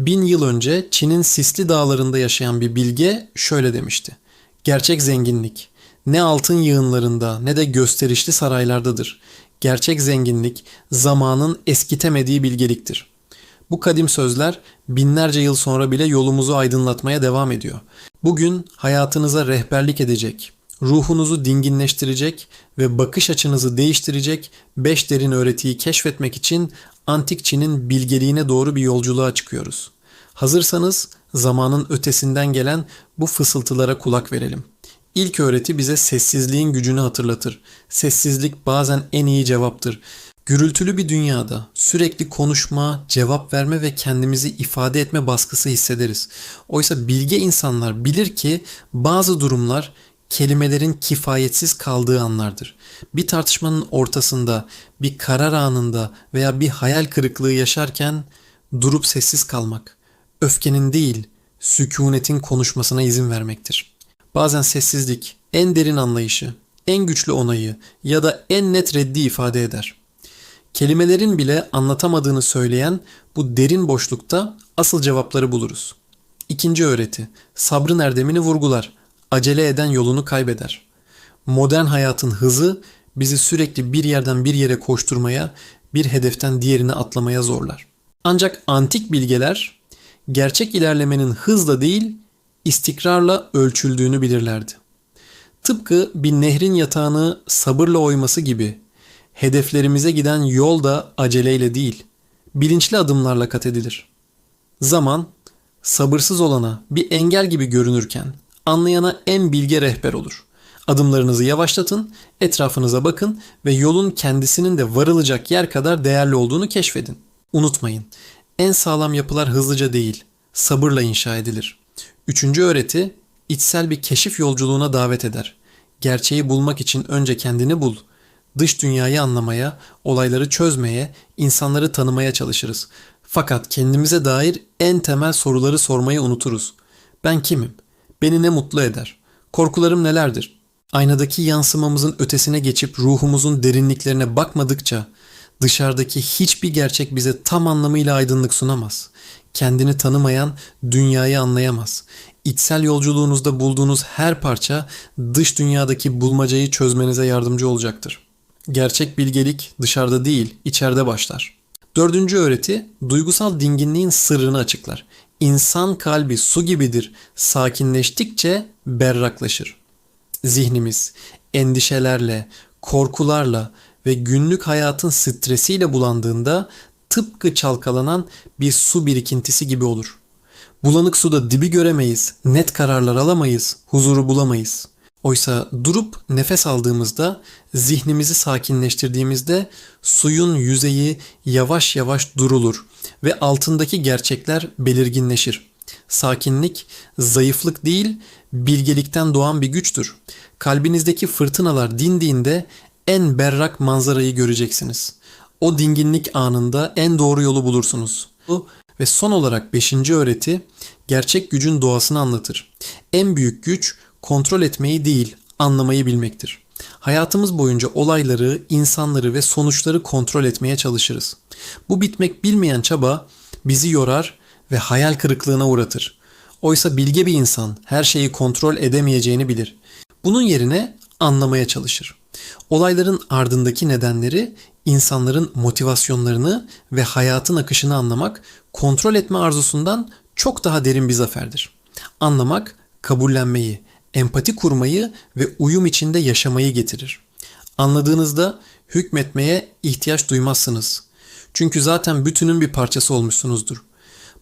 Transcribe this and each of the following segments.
Bin yıl önce Çin'in sisli dağlarında yaşayan bir bilge şöyle demişti. Gerçek zenginlik ne altın yığınlarında ne de gösterişli saraylardadır. Gerçek zenginlik zamanın eskitemediği bilgeliktir. Bu kadim sözler binlerce yıl sonra bile yolumuzu aydınlatmaya devam ediyor. Bugün hayatınıza rehberlik edecek, ruhunuzu dinginleştirecek ve bakış açınızı değiştirecek beş derin öğretiyi keşfetmek için antik Çin'in bilgeliğine doğru bir yolculuğa çıkıyoruz. Hazırsanız zamanın ötesinden gelen bu fısıltılara kulak verelim. İlk öğreti bize sessizliğin gücünü hatırlatır. Sessizlik bazen en iyi cevaptır. Gürültülü bir dünyada sürekli konuşma, cevap verme ve kendimizi ifade etme baskısı hissederiz. Oysa bilge insanlar bilir ki bazı durumlar kelimelerin kifayetsiz kaldığı anlardır. Bir tartışmanın ortasında, bir karar anında veya bir hayal kırıklığı yaşarken durup sessiz kalmak, öfkenin değil, sükunetin konuşmasına izin vermektir. Bazen sessizlik en derin anlayışı, en güçlü onayı ya da en net reddi ifade eder. Kelimelerin bile anlatamadığını söyleyen bu derin boşlukta asıl cevapları buluruz. İkinci öğreti, sabrın erdemini vurgular, acele eden yolunu kaybeder. Modern hayatın hızı bizi sürekli bir yerden bir yere koşturmaya, bir hedeften diğerine atlamaya zorlar. Ancak antik bilgeler gerçek ilerlemenin hızla değil, istikrarla ölçüldüğünü bilirlerdi. Tıpkı bir nehrin yatağını sabırla oyması gibi hedeflerimize giden yol da aceleyle değil, bilinçli adımlarla kat edilir. Zaman, sabırsız olana bir engel gibi görünürken anlayana en bilge rehber olur. Adımlarınızı yavaşlatın, etrafınıza bakın ve yolun kendisinin de varılacak yer kadar değerli olduğunu keşfedin. Unutmayın, en sağlam yapılar hızlıca değil, sabırla inşa edilir. Üçüncü öğreti, içsel bir keşif yolculuğuna davet eder. Gerçeği bulmak için önce kendini bul. Dış dünyayı anlamaya, olayları çözmeye, insanları tanımaya çalışırız. Fakat kendimize dair en temel soruları sormayı unuturuz. Ben kimim? Beni ne mutlu eder? Korkularım nelerdir? Aynadaki yansımamızın ötesine geçip ruhumuzun derinliklerine bakmadıkça dışarıdaki hiçbir gerçek bize tam anlamıyla aydınlık sunamaz. Kendini tanımayan dünyayı anlayamaz. İçsel yolculuğunuzda bulduğunuz her parça dış dünyadaki bulmacayı çözmenize yardımcı olacaktır. Gerçek bilgelik dışarıda değil, içeride başlar. Dördüncü öğreti duygusal dinginliğin sırrını açıklar. İnsan kalbi su gibidir. Sakinleştikçe berraklaşır. Zihnimiz endişelerle, korkularla ve günlük hayatın stresiyle bulandığında tıpkı çalkalanan bir su birikintisi gibi olur. Bulanık suda dibi göremeyiz, net kararlar alamayız, huzuru bulamayız. Oysa durup nefes aldığımızda, zihnimizi sakinleştirdiğimizde suyun yüzeyi yavaş yavaş durulur ve altındaki gerçekler belirginleşir. Sakinlik zayıflık değil, bilgelikten doğan bir güçtür. Kalbinizdeki fırtınalar dindiğinde en berrak manzarayı göreceksiniz. O dinginlik anında en doğru yolu bulursunuz. Ve son olarak beşinci öğreti gerçek gücün doğasını anlatır. En büyük güç kontrol etmeyi değil, anlamayı bilmektir. Hayatımız boyunca olayları, insanları ve sonuçları kontrol etmeye çalışırız. Bu bitmek bilmeyen çaba bizi yorar ve hayal kırıklığına uğratır. Oysa bilge bir insan her şeyi kontrol edemeyeceğini bilir. Bunun yerine anlamaya çalışır. Olayların ardındaki nedenleri, insanların motivasyonlarını ve hayatın akışını anlamak, kontrol etme arzusundan çok daha derin bir zaferdir. Anlamak, kabullenmeyi, empati kurmayı ve uyum içinde yaşamayı getirir. Anladığınızda hükmetmeye ihtiyaç duymazsınız. Çünkü zaten bütünün bir parçası olmuşsunuzdur.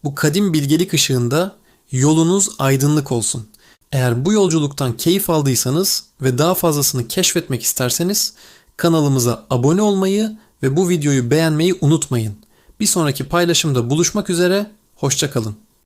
Bu kadim bilgelik ışığında yolunuz aydınlık olsun. Eğer bu yolculuktan keyif aldıysanız ve daha fazlasını keşfetmek isterseniz kanalımıza abone olmayı ve bu videoyu beğenmeyi unutmayın. Bir sonraki paylaşımda buluşmak üzere, hoşçakalın.